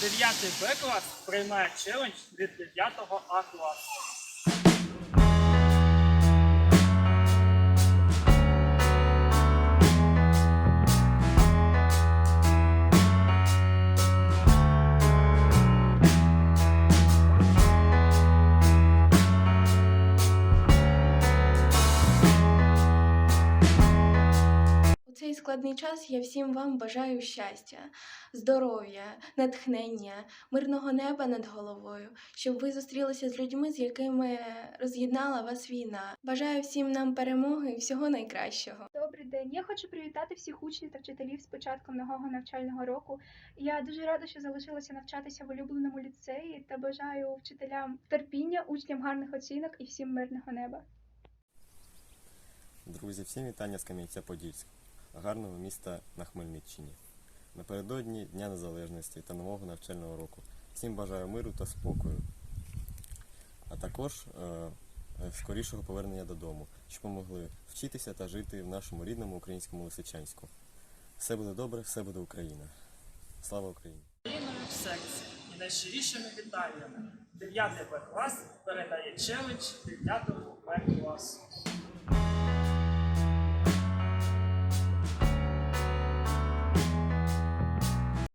9 Б клас приймає челендж від 9 А класу. Цей складний час я всім вам бажаю щастя, здоров'я, натхнення, мирного неба над головою, щоб ви зустрілися з людьми, з якими роз'єднала вас війна. Бажаю всім нам перемоги і всього найкращого. Добрий день. Я хочу привітати всіх учнів та вчителів з початком нового навчального року. Я дуже рада, що залишилася навчатися в улюбленому ліцеї та бажаю вчителям терпіння, учням гарних оцінок і всім мирного неба. Друзі, всім вітання з Кам'янця-Подільська, гарного міста на Хмельниччині. Напередодні Дня Незалежності та нового навчального року. Всім бажаю миру та спокою, а також е, скорішого повернення додому, щоб ми могли вчитися та жити в нашому рідному українському Лисичанську. Все буде добре, все буде Україна. Слава Україні! Україною в секції і найщирішими вітаннями 9 Б клас передає челендж 9 Б класу.